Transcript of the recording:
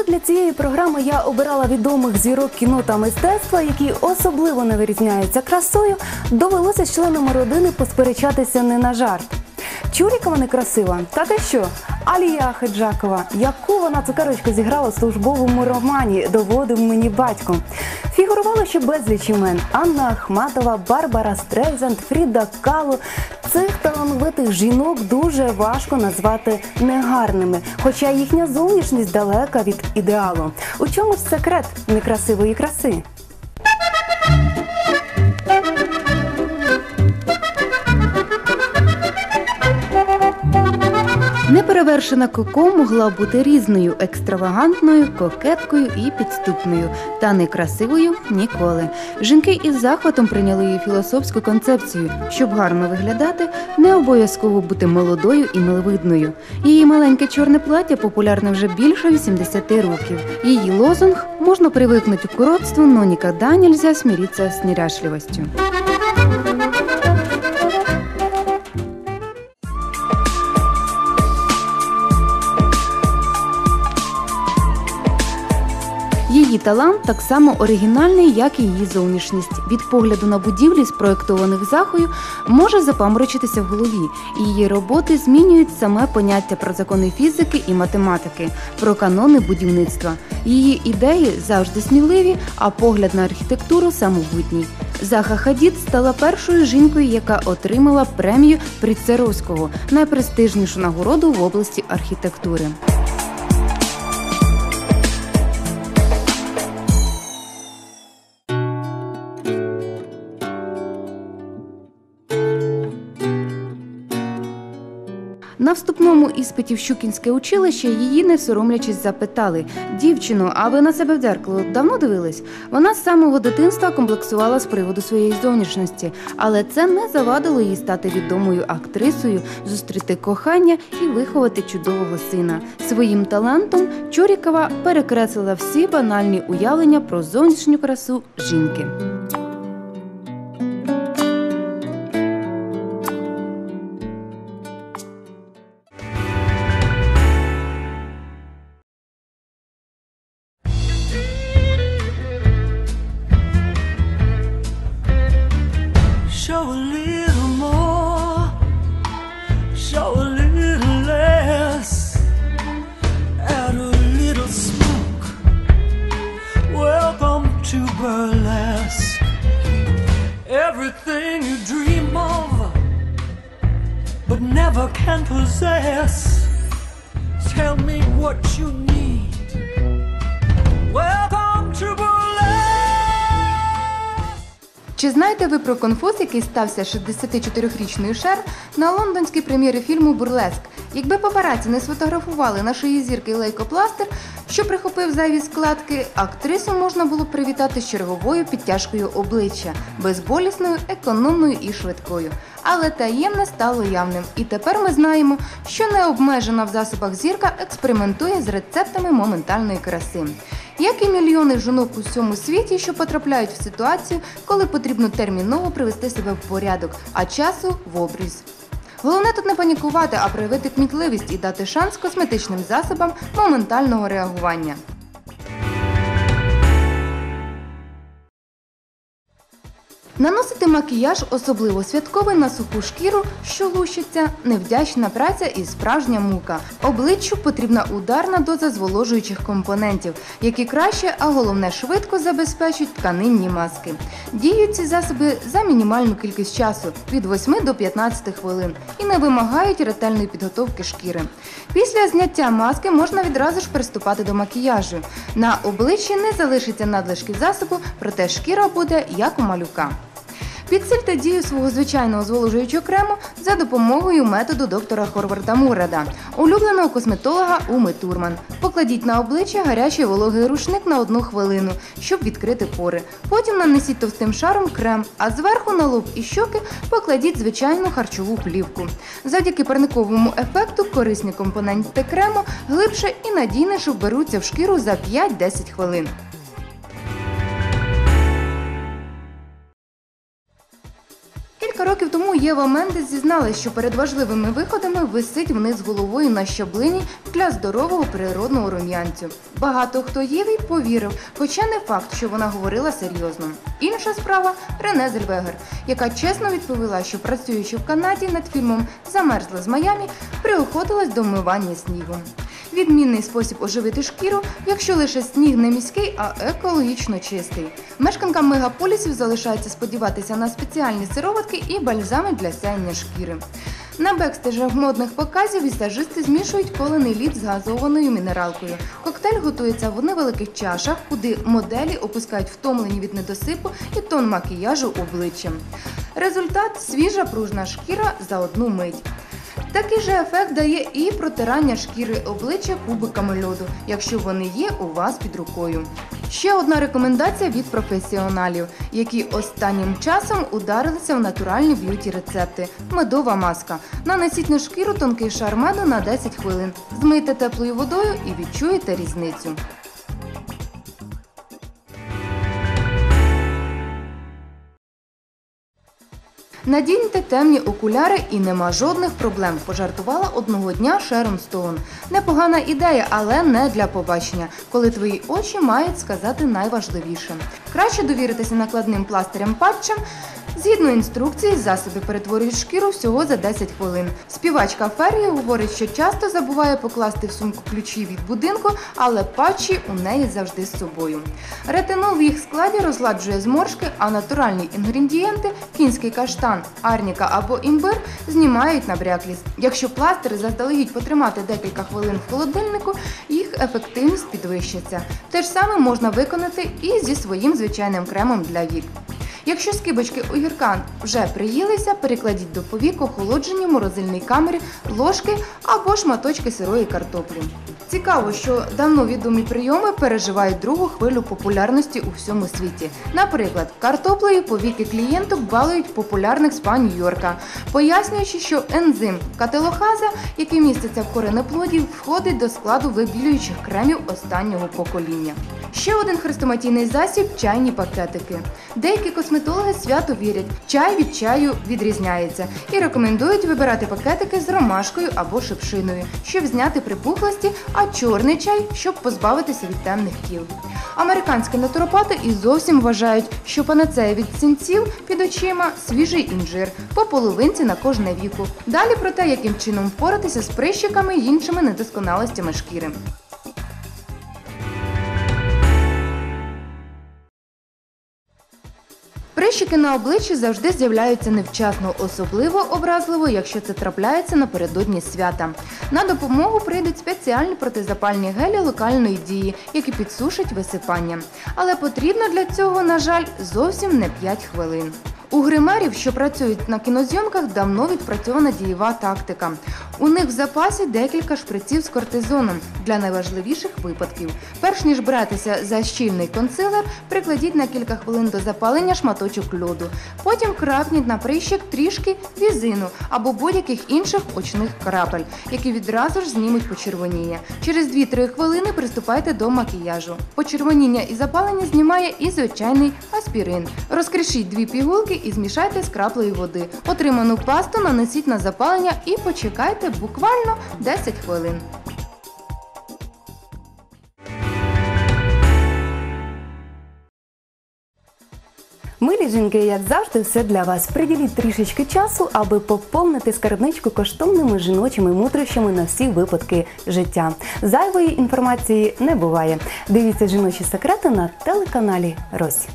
Коли для цієї програми я обирала відомих зірок кіно та мистецтва, які особливо не вирізняються красою, довелося з родини посперечатися не на жарт. Чурікова некрасива. Та те що? Алія Хеджакова, яку вона цукерочку зіграла в службовому романі, доводив мені батько. Фігурувало ще безліч імен: Анна Ахматова, Барбара Стрейзанд, Фріда Кало. Цих талановитих жінок дуже важко назвати негарними, хоча їхня зовнішність далека від ідеалу. У чому ж секрет некрасивої краси? Неперевершена Коко могла бути різною, екстравагантною, кокеткою і підступною, та некрасивою ніколи. Жінки із захватом прийняли її філософську концепцію. Щоб гарно виглядати, не обов'язково бути молодою і миловидною. Її маленьке чорне плаття популярне вже більше 80 років. Її лозунг можна привикнути к уродству, но никогда нельзя смириться с неряшливостью. Її талант так само оригінальний, як і її зовнішність. Від погляду на будівлі, спроєктованих захою, може запаморочитися в голові. Її роботи змінюють саме поняття про закони фізики і математики, про канони будівництва. Її ідеї завжди сміливі, а погляд на архітектуру самобутній. Заха Хадід стала першою жінкою, яка отримала премію Пріцеровського, найпрестижнішу нагороду в області архітектури. На вступному іспиті в Щукінське училище її, не соромлячись, запитали: дівчино, а ви на себе в дзеркало давно дивились? Вона з самого дитинства комплексувала з приводу своєї зовнішності, але це не завадило їй стати відомою актрисою, зустріти кохання і виховати чудового сина. Своїм талантом Чорікова перекреслила всі банальні уявлення про зовнішню красу жінки. To burlesque. Everything you dream of, but never can possess. Tell me what you need. Чи знаєте ви про конфуз, який стався 64-річною Шер на лондонській прем'єрі фільму Бурлеск? Якби папараці не сфотографували на шиї зірки лейкопластир, що прихопив зайві складки, актрису можна було б привітати з черговою підтяжкою обличчя, безболісною, економною і швидкою. Але таємне стало явним, і тепер ми знаємо, що необмежена в засобах зірка експериментує з рецептами моментальної краси. Як і мільйони жінок у всьому світі, що потрапляють в ситуацію, коли потрібно терміново привести себе в порядок, а часу в обріз. Головне тут не панікувати, а проявити кмітливість і дати шанс косметичним засобам моментального реагування. Наносити макіяж, особливо святковий, на суху шкіру, що лущиться, невдячна праця і справжня мука. Обличчю потрібна ударна доза зволожуючих компонентів, які краще, а головне швидко забезпечують тканинні маски. Діють ці засоби за мінімальну кількість часу від 8 до 15 хвилин і не вимагають ретельної підготовки шкіри. Після зняття маски можна відразу ж приступати до макіяжу. На обличчі не залишиться надлишків засобу, проте шкіра буде як у малюка. Підсильте дію свого звичайного зволожуючого крему за допомогою методу доктора Хорварда Мурада, улюбленого косметолога Уми Турман. Покладіть на обличчя гарячий вологий рушник на одну хвилину, щоб відкрити пори. Потім нанесіть товстим шаром крем, а зверху на лоб і щоки покладіть звичайну харчову плівку. Завдяки парниковому ефекту корисні компоненти крему глибше і надійніше вберуться в шкіру за 5-10 хвилин. Кілька років тому Єва Мендес зізналась, що перед важливими виходами висить вниз головою на щоблині для здорового природного рум'янцю. Багато хто Єві повірив, хоча не факт, що вона говорила серйозно. Інша справа Рене Зельвегер, яка чесно відповіла, що працюючи в Канаді над фільмом Замерзла з Майамі, приохотилась до вмивання снігом. Відмінний спосіб оживити шкіру, якщо лише сніг не міський, а екологічно чистий. Мешканкам мегаполісів залишається сподіватися на спеціальні сироватки і бальзами для сяєння шкіри. На бекстежах модних показів візажисти змішують колений лід з газованою мінералкою. Коктейль готується в невеликих чашах, куди моделі опускають втомлені від недосипу і тон макіяжу обличчям. Результат свіжа пружна шкіра за одну мить. Такий же ефект дає і протирання шкіри обличчя кубиками льоду, якщо вони є у вас під рукою. Ще одна рекомендація від професіоналів, які останнім часом ударилися в натуральні б'юті рецепти. Медова маска. Нанесіть на шкіру тонкий шар меду на 10 хвилин. Змийте теплою водою і відчуєте різницю. Надіньте темні окуляри і нема жодних проблем. Пожартувала одного дня Шерон Стоун. Непогана ідея, але не для побачення, коли твої очі мають сказати найважливіше. Краще довіритися накладним пластирям патчем. Згідно інструкції, засоби перетворюють шкіру всього за 10 хвилин. Співачка Феррі говорить, що часто забуває покласти в сумку ключі від будинку, але патчі у неї завжди з собою. Ретинол в їх складі розладжує зморшки, а натуральні інгредієнти кінський каштан, арніка або імбир знімають набряклість. Якщо пластири заздалегідь потримати декілька хвилин в холодильнику, їх ефективність підвищиться. Те ж саме можна виконати і зі своїм звичайним кремом для вік. Якщо скибочки огірка вже приїлися, перекладіть до повік охолоджені в морозильній камері ложки або шматочки сирої картоплі. Цікаво, що давно відомі прийоми переживають другу хвилю популярності у всьому світі. Наприклад, картоплею повіки клієнток балують популярних спа Нью-Йорка, пояснюючи, що ензим кателохаза, який міститься в коренеплоді, входить до складу вибілюючих кремів останнього покоління. Ще один хрестоматійний засіб чайні пакетики. Деякі косметологи свято вірять, чай від чаю відрізняється і рекомендують вибирати пакетики з ромашкою або шипшиною, щоб зняти припухлості, а чорний чай, щоб позбавитися від темних кіл. Американські натуропати і зовсім вважають, що панацея від синців під очима свіжий інжир по половинці на кожне віку. Далі про те, яким чином впоратися з прищиками й іншими недосконалостями шкіри. Прищики на обличчі завжди з'являються невчасно, особливо образливо, якщо це трапляється напередодні свята. На допомогу прийдуть спеціальні протизапальні гелі локальної дії, які підсушать висипання. Але потрібно для цього, на жаль, зовсім не 5 хвилин. У гримерів, що працюють на кінозйомках, давно відпрацьована дієва тактика. У них в запасі декілька шприців з кортизоном для найважливіших випадків. Перш ніж братися за щільний консилер, прикладіть на кілька хвилин до запалення шматочок льоду. Потім крапніть на прищик трішки візину або будь-яких інших очних крапель, які відразу ж знімуть почервоніння. Через 2-3 хвилини приступайте до макіяжу. Почервоніння і запалення знімає і звичайний аспірин. Розкришіть дві пігулки і змішайте з краплею води. Отриману пасту нанесіть на запалення і почекайте буквально 10 хвилин. Милі жінки, як завжди, все для вас. Приділіть трішечки часу, аби поповнити скарбничку коштовними жіночими мудрощами на всі випадки життя. Зайвої інформації не буває. Дивіться жіночі секрети на телеканалі Рось.